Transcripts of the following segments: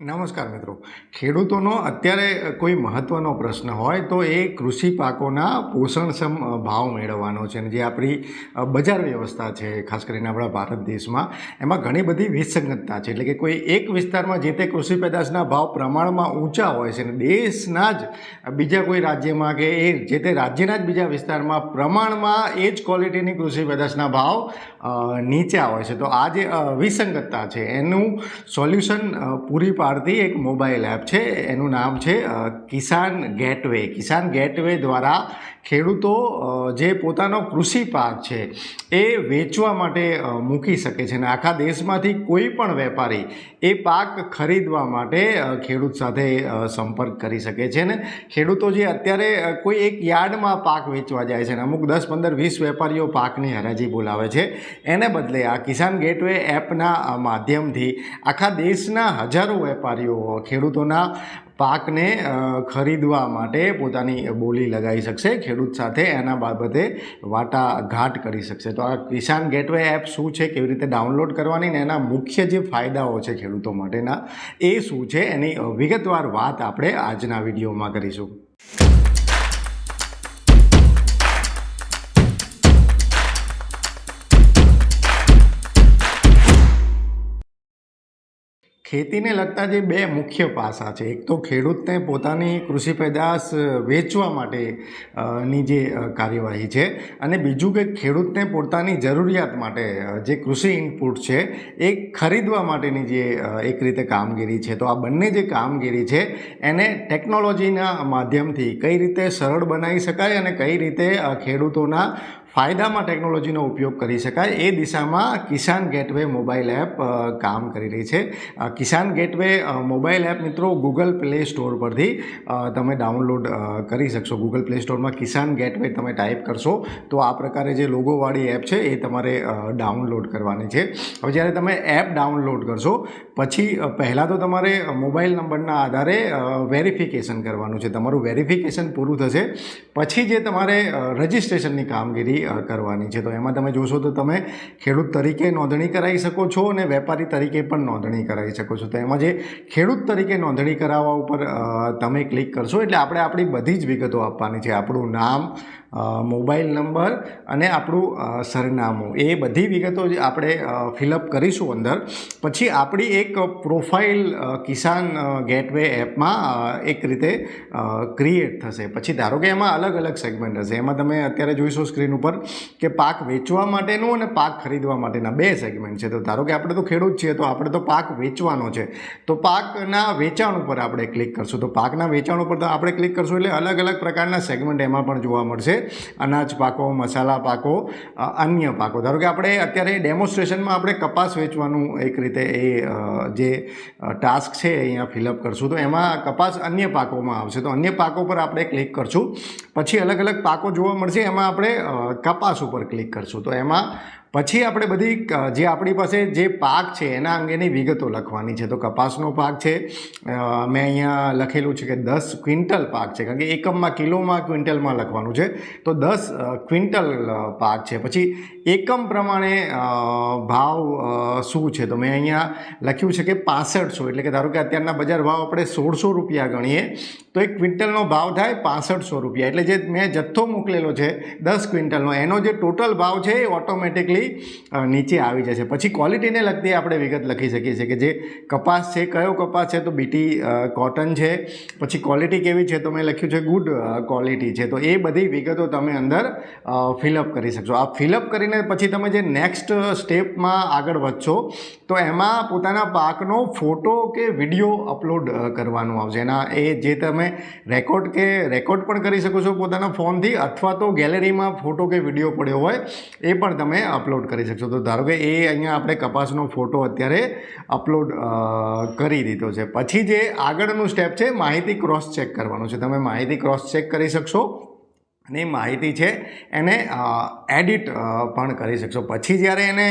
નમસ્કાર મિત્રો. ખેડૂતોનો અત્યારે કોઈ મહત્ત્વનો પ્રશ્ન હોય તો એ કૃષિ પાકોના પોષણક્ષમ ભાવ મેળવવાનો છે અને જે આપણી બજાર વ્યવસ્થા છે, ખાસ કરીને આપણા ભારત દેશમાં. એમાં ઘણી બધી વિસંગતતા છે. એટલે કે કોઈ એક વિસ્તારમાં જે તે કૃષિ પેદાશના ભાવ પ્રમાણમાં ઊંચા હોય છે અને દેશના જ બીજા કોઈ રાજ્યમાં કે એ જે તે રાજ્યના જ બીજા વિસ્તારમાં પ્રમાણમાં એ જ ક્વોલિટીની કૃષિ પેદાશના ભાવ નીચા હોય છે. તો આ જે વિસંગતતા છે એનું સોલ્યુશન પૂરી પાડતી એક મોબાઈલ એપ છે, એનું નામ છે કિસાન ગેટવે. કિસાન ગેટવે દ્વારા ખેડૂતો જે પોતાનો કૃષિ પાક છે, એ વેચવા માટે મૂકી શકે છે. અને આખા દેશમાંથી કોઈ પણ વેપારી એ પાક ખરીદવા માટે ખેડૂત સાથે સંપર્ક કરી શકે છે. ને ખેડૂતો જે અત્યારે કોઈ એક યાર્ડમાં પાક વેચવા જાય છે ને, અમુક દસ, પંદર, વીસ વેપારીઓ પાકની હરાજી બોલાવે છે, એને બદલે આ કિસાન ગેટવે એપના માધ્યમથી આખા દેશના હજારો વેપારીઓ ખેડૂતોના પાકને ખરીદવા માટે પોતાની બોલી લગાવી શકશે. ખેડૂત સાથે એના બાબતે વાટાઘાટ કરી શકશે. તો આ કિસાન ગેટવે એપ શું છે, કેવી રીતે ડાઉનલોડ કરવાની ને એના મુખ્ય જે ફાયદાઓ છે ખેડૂતો માટેના, એ શું છે, એની વિગતવાર વાત આપણે આજના વિડીયોમાં કરીશું. ખેતીને લગતા જે બે મુખ્ય પાસા છે, એક તો ખેડૂતને પોતાની કૃષિ પેદાશ વેચવા માટે ની જે કાર્યવાહી છે અને બીજું કે ખેડૂતને પોતાની જરૂરિયાત માટે જે કૃષિ ઇનપુટ છે, એ ખરીદવા માટેની જે એક રીતે કામગીરી છે. તો આ બંને જે કામગીરી છે, એને ટેકનોલોજીના માધ્યમથી કઈ રીતે સરળ બનાવી શકાય અને કઈ રીતે ખેડૂતોના ફાયદામાં ટેકનોલોજીનો ઉપયોગ કરી શકાય એ દિશામાં કિસાન ગેટવે મોબાઈલ એપ કામ કરી રહી છે. કિસાન ગેટવે મોબાઈલ એપ મિત્રો ગૂગલ પ્લે સ્ટોર પરથી તમે ડાઉનલોડ કરી શકશો. ગૂગલ પ્લે સ્ટોરમાં કિસાન ગેટવે તમે ટાઈપ કરશો તો આ પ્રકારે જે લોગોવાળી એપ છે એ તમારે ડાઉનલોડ કરવાની છે. હવે જ્યારે તમે એપ ડાઉનલોડ કરશો, પછી પહેલાં તો તમારે મોબાઈલ નંબરના આધારે વેરિફિકેશન કરવાનું છે. તમારું વેરિફિકેશન પૂરું થશે. પછી જે તમારે રજિસ્ટ્રેશનની કામગીરી કરવાની છે. તો એમાં તમે જોશો તો તમે ખેડૂત તરીકે નોંધણી કરાવી શકો છો અને વેપારી તરીકે પણ નોંધણી કરાવી શકો છો. તો એમાં જે ખેડૂત તરીકે નોંધણી કરાવવા ઉપર તમે ક્લિક કરશો એટલે આપણે આપણી બધી જ વિગતો આપવાની છે. આપણું નામ મોબાઈલ નંબર અને આપણું સરનામું. એ બધી વિગતો જે આપણે ફિલઅપ કરીશું અંદર. પછી આપણી એક પ્રોફાઇલ કિસાન ગેટવે એપમાં એક રીતે ક્રિએટ થશે. પછી ધારો કે એમાં અલગ અલગ સેગમેન્ટ હશે. એમાં તમે અત્યારે જોઈશો સ્ક્રીન ઉપર કે પાક વેચવા માટેનું અને પાક ખરીદવા માટેના બે સેગમેન્ટ છે. તો ધારો કે આપણે તો ખેડૂત છીએ, તો આપણે તો પાક વેચવાનો છે. તો પાકના વેચાણ ઉપર આપણે ક્લિક કરશું. તો પાકના વેચાણ ઉપર તો આપણે ક્લિક કરશું એટલે અલગ અલગ પ્રકારના સેગમેન્ટ એમાં પણ જોવા મળશે. અનાજ પાકો, મસાલા પાકો અન્ય પાકો. ધારો કે આપણે અત્યારે ડેમોન્સ્ટ્રેશનમાં આપણે કપાસ વેચવાનું એક રીતે એ જે ટાસ્ક છે અહીંયા ફિલઅપ કરશું. તો એમાં કપાસ અન્ય પાકોમાં આવશે. તો અન્ય પાકો પર આપણે ક્લિક કરશું. પછી અલગ અલગ પાકો જોવા મળશે. એમાં આપણે કપાસ ઉપર ક્લિક કરશું. તો એમાં પછી આપણે બધી જે આપણી પાસે જે પાક છે, એના અંગેની વિગતો લખવાની છે. તો કપાસનો પાક છે મેં અહીંયા લખેલું છે કે દસ ક્વિન્ટલ પાક છે, કારણ કે એકમમાં, કિલોમાં, ક્વિન્ટલમાં લખવાનું છે. તો દસ ક્વિન્ટલ પાક છે. પછી એકમ પ્રમાણે ભાવ શું છે? તો મેં અહીંયા લખ્યું છે કે પાસઠસો, એટલે કે ધારો કે અત્યારના બજાર ભાવ આપણે સોળસો રૂપિયા ગણીએ, તો એક ક્વિન્ટલનો ભાવ થાય પાસઠસો રૂપિયા. એટલે જે મેં જથ્થો મોકલેલો છે, દસ ક્વિન્ટલનો, એનો જે ટોટલ ભાવ છે, એ ઓટોમેટિકલી નીચે આવી જશે. પછી ક્વોલિટીને લગતી આપણે વિગત લખી શકીએ છીએ કે જે કપાસ છે, કયો કપાસ છે, તો બીટી કોટન છે. પછી ક્વોલિટી કેવી છે, તો મેં લખ્યું છે ગુડ ક્વોલિટી છે. તો એ બધી વિગતો તમે અંદર ફિલઅપ કરી શકશો. આ ફિલઅપ કરીને પછી તમે જે નેક્સ્ટ સ્ટેપમાં આગળ વધશો, તો એમાં પોતાના પાકનો ફોટો કે વીડિયો અપલોડ કરવાનું આવશે. એના એ જે તમે રેકોર્ડ કે રેકોર્ડ પણ કરી શકો છો પોતાના ફોનથી અથવા તો ગેલેરીમાં ફોટો કે વીડિયો પડ્યો હોય, એ પણ તમે અપલોડ કરી શકશો. તો ધારો કે એ અહીંયા આપણે કપાસનો ફોટો અત્યારે અપલોડ કરી દીધો છે. પછી જે આગળનું સ્ટેપ છે, માહિતી ક્રોસ ચેક કરવાનું છે. તમે માહિતી ક્રોસ ચેક કરી શકશો. એ માહિતી છે, એને એડિટ પણ કરી શકશો. પછી જ્યારે એને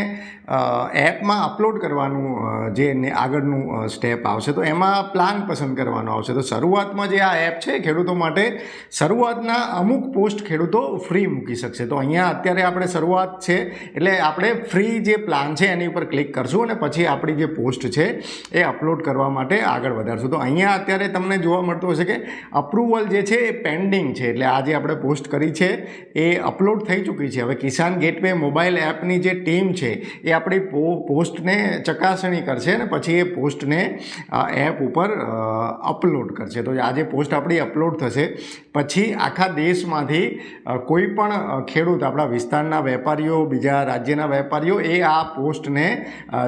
એપમાં અપલોડ કરવાનું જે આગળનું સ્ટેપ આવશે, તો એમાં પ્લાન પસંદ કરવાનો આવશે. તો શરૂઆતમાં જે આ એપ છે ખેડૂતો માટે, શરૂઆતના અમુક પોસ્ટ ખેડૂતો ફ્રી મૂકી શકશે. તો અહીંયા અત્યારે આપણે શરૂઆત છે, એટલે આપણે ફ્રી જે પ્લાન છે એની ઉપર ક્લિક કરશું અને પછી આપણી જે પોસ્ટ છે એ અપલોડ કરવા માટે આગળ વધારશું. તો અહીંયા અત્યારે તમને જોવા મળતું હશે કે અપ્રુવલ જે છે એ પેન્ડિંગ છે. એટલે આ જે આપણે પોસ્ટ કરી છે, એ અપલોડ થઈ ચૂકી છે. હવે કિસાન ગેટવે મોબાઈલ એપની જે ટીમ છે, એ આપણી પો, પોસ્ટને ચકાસણી કરશે અને પછી એ પોસ્ટને એપ ઉપર અપલોડ કરશે. તો આજે પોસ્ટ આપણી અપલોડ થશે. પછી આખા દેશમાંથી કોઈ પણ ખેડૂત આપણા વિસ્તારના વેપારીઓ, બીજા રાજ્યના વેપારીઓ, એ આ પોસ્ટને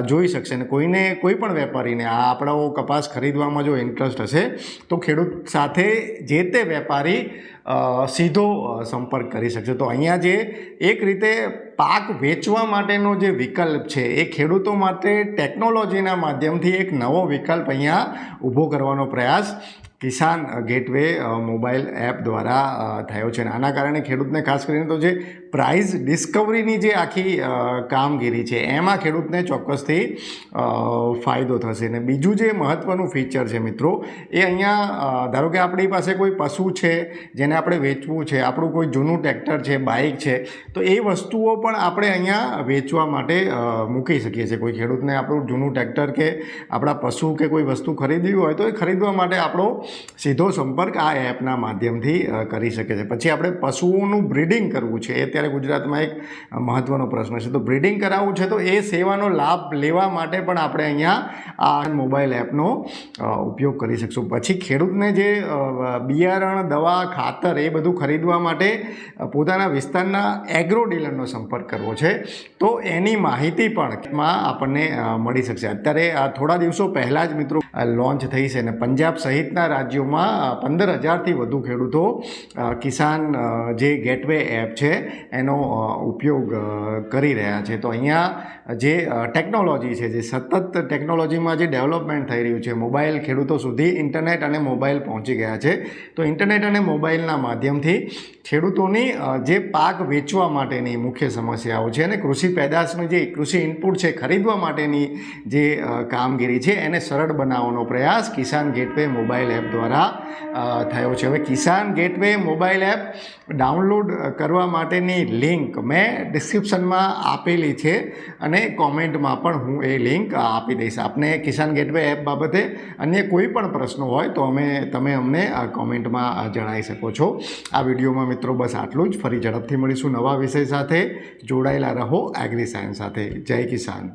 જોઈ શકશે. અને કોઈને, કોઈ પણ વેપારીને, આ આપણો કપાસ ખરીદવામાં જો ઇન્ટરેસ્ટ હશે, તો ખેડૂત સાથે જે તે વેપારી સીધો સંપર્ક કરી શકશે. તો અહીંયા જે એક રીતે પાક વેચવા માટેનો જે વિકલ્પ છે, એ ખેડૂતો માટે ટેકનોલોજીના માધ્યમથી એક નવો વિકલ્પ અહીંયા ઊભો કરવાનો પ્રયાસ કિસાન ગેટવે મોબાઈલ એપ દ્વારા થયો છે. અને આના કારણે ખેડૂતને ખાસ કરીને તો જે પ્રાઇઝ ડિસ્કવરીની જે આખી કામગીરી છે, એમાં ખેડૂતને ચોક્કસથી ફાયદો થશે. અને બીજું જે મહત્ત્વનું ફીચર છે મિત્રો, એ અહીંયા ધારો કે આપણી પાસે કોઈ પશુ છે, જેને આપણે વેચવું છે, આપણું કોઈ જૂનું ટ્રેક્ટર છે બાઇક છે, તો એ વસ્તુઓ પણ આપણે અહીંયા વેચવા માટે મૂકી શકીએ છીએ. કોઈ ખેડૂતને આપણું જૂનું ટ્રેક્ટર કે આપણા પશુ કે કોઈ વસ્તુ ખરીદવી હોય, તો એ ખરીદવા માટે આપણો સીધો સંપર્ક આ એપના માધ્યમથી કરી શકે છે. પછી આપણે પશુઓનું બ્રીડિંગ કરવું છે, એ અત્યારે ગુજરાતમાં એક મહત્ત્વનો પ્રશ્ન છે. તો બ્રીડિંગ કરાવવું છે તો એ સેવાનો લાભ લેવા માટે પણ આપણે અહીંયા આ મોબાઈલ એપનો ઉપયોગ કરી શકશું. પછી ખેડૂતને જે બિયારણ, દવા, ખાતર એ બધું ખરીદવા માટે પોતાના વિસ્તારના એગ્રો ડીલરનો સંપર્ક કરવો છે. તો એની માહિતી પણ આપણને મળી શકશે. અત્યારે થોડા દિવસો પહેલાં જ મિત્રો લોન્ચ થઈ છે અને પંજાબ સહિતના રાજ્યોમાં પંદર હજારથી વધુ ખેડૂતો કિસાન જે ગેટવે એપ છે, એનો ઉપયોગ કરી રહ્યા છે. તો અહીંયા જે ટેકનોલોજી છે, જે સતત ટેકનોલોજીમાં જે ડેવલપમેન્ટ થઈ રહ્યું છે, મોબાઈલ ખેડૂતો સુધી ઇન્ટરનેટ અને મોબાઈલ પહોંચી ગયા છે. તો ઇન્ટરનેટ અને મોબાઈલના માધ્યમથી ખેડૂતોની જે પાક વેચવા માટેની મુખ્ય સમસ્યાઓ છે અને કૃષિ પેદાશનું જે, કૃષિ ઇનપુટ છે, ખરીદવા માટેની જે કામગીરી છે, એને સરળ બનાવવાનો પ્રયાસ કિસાન ગેટવે મોબાઈલ એપ દ્વારા થયો છે. હવે Kisan gateway mobile app download કરવા માટેની લિંક મેં ડિસ્ક્રિપ્શનમાં આપેલી છે અને કોમેન્ટમાં પણ હું એ લિંક આપી દઈશ. આપને કિસાન ગેટવે એપ બાબતે અન્ય કોઈ પણ પ્રશ્નો હોય તો અમે, તમે અમને કોમેન્ટમાં જણાવી શકો છો. આ વિડીયોમાં મિત્રો બસ આટલું જ. ફરી ઝડપથી મળીશું નવા વિષય સાથે. જોડાયેલા રહો એગ્રી સાયન્સ સાથે. જય કિસાન.